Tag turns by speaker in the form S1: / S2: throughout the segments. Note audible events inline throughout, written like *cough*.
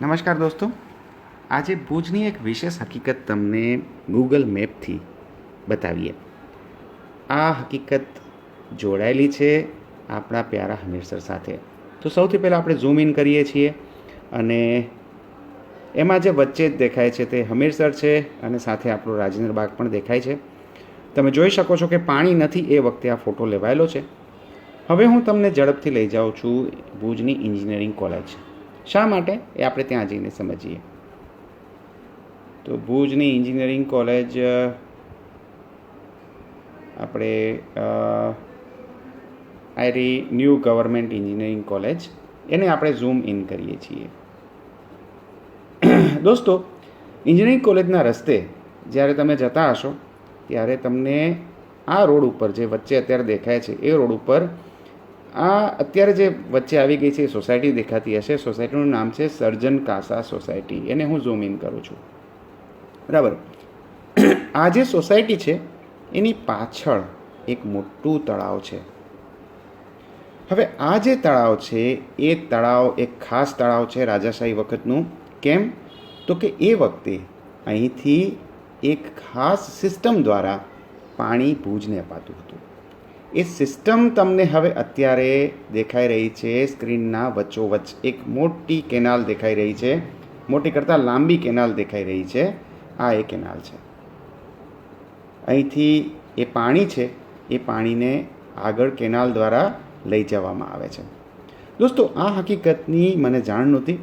S1: નમસ્કાર દોસ્તો. આજે ભુજની એક વિશેષ હકીકત તમને ગૂગલ મેપથી બતાવીએ. આ હકીકત જોડાયેલી છે આપણા પ્યારા હમીરસર સાથે. તો સૌથી પહેલાં આપણે ઝૂમ ઇન કરીએ છીએ અને એમાં જે વચ્ચે જ દેખાય છે તે હમીરસર છે અને સાથે આપણો રાજેન્દ્ર બાગ પણ દેખાય છે. તમે જોઈ શકો છો કે પાણી નથી એ વખતે આ ફોટો લેવાયેલો છે. હવે હું તમને ઝડપથી લઈ જાઉં છું ભુજની એન્જિનિયરિંગ કોલેજ શા માટે? એ આપણે ત્યાં જઈને સમજીએ. તો ભુજની એન્જિનિયરિંગ કોલેજ આપણે આઈરી ન્યૂ ગવર્મેન્ટ એન્જિનિયરિંગ કોલેજ એને આપણે ઝૂમ ઇન કરીએ છીએ. *clears throat* દોસ્તો એન્જિનિયરિંગ કોલેજના રસ્તે જ્યારે તમે જતા હશો, ત્યારે તમને આ રોડ ઉપર જે વચ્ચે અત્યારે દેખાય છે, એ રોડ ઉપર આ અત્યારે જે વચ્ચે આવી ગઈ છે, એ સોસાયટી દેખાતી હશે. સોસાયટીનું નામ છે સર્જન કાસા સોસાયટી. એને હું ઝૂમ ઇન કરું છું. બરાબર? *clears throat* આ જે સોસાયટી છે, એની પાછળ એક મોટું તળાવ છે. હવે આ જે તળાવ છે, એ તળાવ એક ખાસ તળાવ છે રાજાશાહી વખતનું. કેમ? તો કે એ વખતે અહીંથી એક ખાસ સિસ્ટમ દ્વારા પાણી ભુજને અપાતું હતું. એ સિસ્ટમ તમને હવે અત્યારે દેખાઈ રહી છે સ્ક્રીનના વચ્ચોવચ્ચ. એક મોટી કેનાલ દેખાઈ રહી છે. મોટી કરતાં લાંબી કેનાલ દેખાઈ રહી છે. આ એ કેનાલ છે. અહીંથી એ પાણી છે, એ પાણીને આગળ કેનાલ દ્વારા લઈ જવામાં આવે છે. દોસ્તો, આ હકીકતની મને જાણ નહોતી.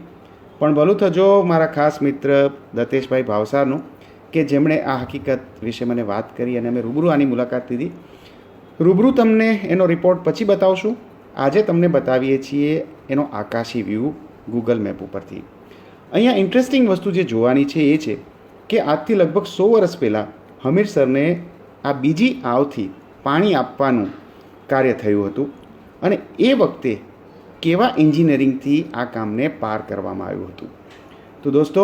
S1: પણ ભલું થજો મારા ખાસ મિત્ર દતેશભાઈ ભાવસારનું, કે જેમણે આ હકીકત વિશે મને વાત કરી અને અમે રૂબરૂ આની મુલાકાત લીધી. રૂબરૂ તમને એનો રિપોર્ટ પછી બતાવશું. આજે તમને બતાવીએ છીએ એનો આકાશી વ્યૂ ગૂગલ મેપ ઉપરથી. અહીંયા ઇન્ટરેસ્ટિંગ વસ્તુ જે જોવાની છે એ છે કે આજથી લગભગ સો વર્ષ પહેલાં હમીરસરને આ બીજી આવથી પાણી આપવાનું કાર્ય થયું હતું અને એ વખતે કેવા એન્જિનિયરિંગથી આ કામને પાર કરવામાં આવ્યું હતું. તો દોસ્તો,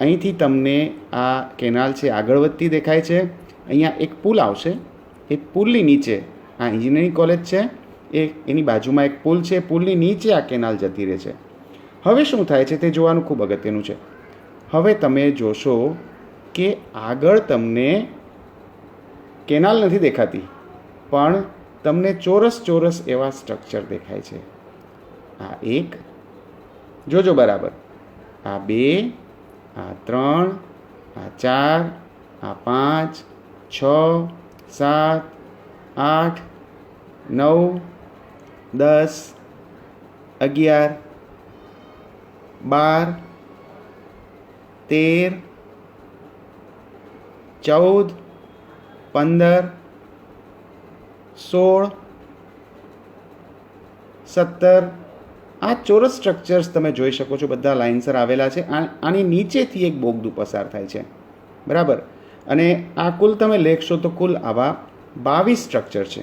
S1: અહીંથી તમને આ કેનાલ છે આગળ વધતી દેખાય છે. અહીંયા એક પુલ આવશે. એ પુલની નીચે. આ એન્જિનિયરિંગ કોલેજ છે, એ એની બાજુમાં એક પુલ છે, પુલની નીચે આ કેનાલ જતી રહે છે. હવે શું થાય છે તે જોવાનું ખૂબ અગત્યનું છે. હવે તમે જોશો કે આગળ તમને કેનાલ નથી દેખાતી, પણ તમને ચોરસ ચોરસ એવા સ્ટ્રક્ચર દેખાય છે. આ એક, જોજો બરાબર. આ બે, આ ત્રણ, આ ચાર, આ પાંચ, છ સાત, આઠ, નવ, દસ, અગિયાર, બાર, તેર, ચૌદ, પંદર, સોળ, સત્તર. આ ચોરસ સ્ટ્રક્ચર્સ તમે જોઈ શકો છો. બધા લાઇન્સર આવેલા છે. આની નીચેથી એક બોગદું પસાર થાય છે. બરાબર? અને આ કુલ તમે લેખશો તો કુલ આવા બાવીસ સ્ટ્રક્ચર છે.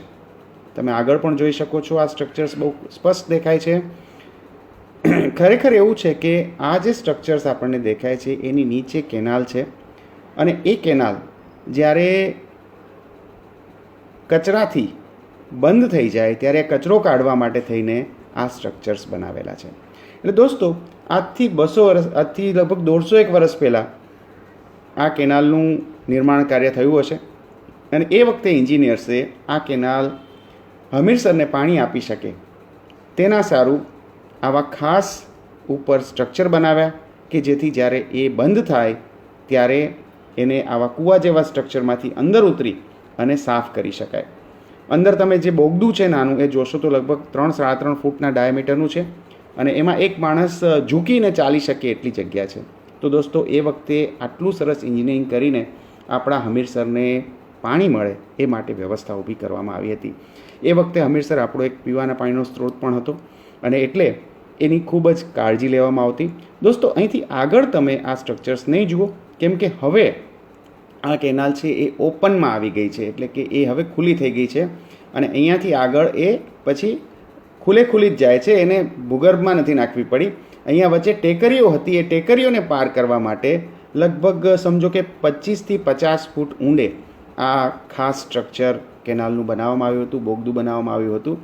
S1: તમે આગળ પણ જોઈ શકો છો આ સ્ટ્રક્ચર્સ બહુ સ્પષ્ટ દેખાય છે. *clears throat* ખરેખર એવું છે કે આ જે સ્ટ્રક્ચર્સ આપણને દેખાય છે એની નીચે કેનાલ છે અને એ કેનાલ જ્યારે કચરાથી બંધ થઈ જાય ત્યારે કચરો કાઢવા માટે થઈને આ સ્ટ્રક્ચર્સ બનાવેલા છે. એટલે દોસ્તો, આજથી બસો વર્ષ આજથી લગભગ દોઢસો એક વર્ષ પહેલાં આ કેનાલનું નિર્માણ કાર્ય થયું હશે. અને એ વખતે એન્જિનિયર્સે આ કેનાલ હમીરસરને પાણી આપી શકે. તેના સારું આવા ખાસ ઉપર સ્ટ્રક્ચર બનાવ્યા કે જેથી જ્યારે એ બંધ થાય, ત્યારે એને આવા કૂવા જેવા સ્ટ્રક્ચરમાંથી અંદર ઉતરી અને સાફ કરી શકાય. અંદર તમે જે બોગદું છે નાનું, એ જોશો તો લગભગ ત્રણ સાડા ત્રણ ફૂટના ડાયામીટરનું છે. અને એમાં એક માણસ ઝૂકીને ચાલી શકે એટલી જગ્યા છે. તો દોસ્તો, એ વખતે આટલું સરસ એન્જિનિયરિંગ કરીને આપણા હમીરસરને પાણી મળે એ માટે વ્યવસ્થા ઊભી કરવામાં આવી હતી. એ વખતે હમીરસર આપણો એક પીવાના પાણીનો સ્ત્રોત પણ હતો અને એટલે એની ખૂબ જ કાળજી લેવામાં આવતી. દોસ્તો, અહીંથી આગળ તમે આ સ્ટ્રક્ચર્સ નહીં જુઓ, કેમ કે હવે આ કેનાલ છે એ ઓપનમાં આવી ગઈ છે, એટલે કે એ હવે ખુલ્લી થઈ ગઈ છે અને અહીંયાથી આગળ એ પછી ખુલ્લે ખુલ્લી જ જાય છે, એને ભૂગર્ભમાં નથી નાખવી પડી. અહીંયા વચ્ચે ટેકરીઓ હતી, એ ટેકરીઓને પાર કરવા માટે લગભગ સમજો કે પચીસથી પચાસ ફૂટ ઊંડે આ ખાસ સ્ટ્રક્ચર કેનાલનું બનાવવામાં આવ્યું હતું, બોગદું બનાવવામાં આવ્યું હતું,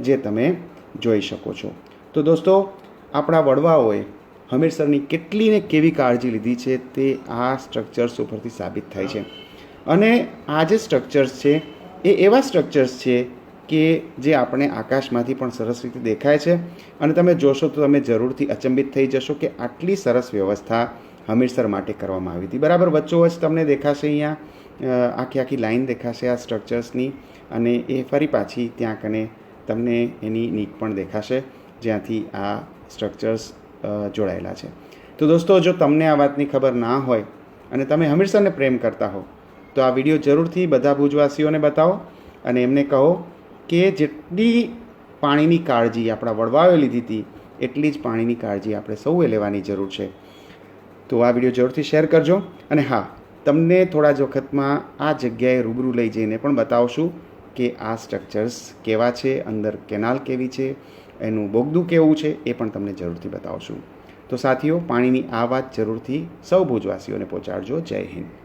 S1: જે તમે જોઈ શકો છો. તો દોસ્તો, આપણા વડવાઓએ હમીરસરની કેટલી ને કેવી કાળજી લીધી છે તે આ સ્ટ્રક્ચર્સ ઉપરથી સાબિત થાય છે. અને આ જે સ્ટ્રક્ચર્સ છે, એ એવા સ્ટ્રક્ચર્સ છે કે જે આપણે આકાશમાંથી પણ સરસ રીતે દેખાય છે. અને તમે જોશો તો તમે જરૂરથી અચંબિત થઈ જશો કે આટલી સરસ વ્યવસ્થા હમીરસર માટે કરવામાં આવી હતી. બરાબર વચ્ચોવચ્ચ તમને દેખાશે અહીંયા આખી આખી લાઈન દેખાશે આ સ્ટ્રક્ચર્સની અને એ ફરી પાછી ત્યાં કને તમને એની નીક પણ દેખાશે, જ્યાંથી આ સ્ટ્રક્ચર્સ જોડાયેલા છે. તો દોસ્તો, જો તમને આ વાતની ખબર ના હોય અને તમે હમીરસરને પ્રેમ કરતા હો, તો આ વીડિયો જરૂરથી બધા ભુજવાસીઓને બતાવો અને એમને કહો કે જેટલી પાણીની કાળજી આપણા વડવાઓએ લીધી હતી, એટલી જ પાણીની કાળજી આપણે સૌએ લેવાની જરૂર છે. તો આ વીડિયો જરૂરથી શેર કરજો. અને હા, તમને થોડા જ વખતમાં આ જગ્યાએ રૂબરૂ લઈ જઈને પણ બતાવશું કે આ સ્ટ્રક્ચર્સ કેવા છે, અંદર કેનાલ કેવી છે, એનું બોગદું કેવું છે, એ પણ તમને જરૂરથી બતાવશું. તો સાથીઓ, પાણીની આ વાત જરૂરથી સૌ ભુજવાસીઓને પહોંચાડજો. જય હિન્દ.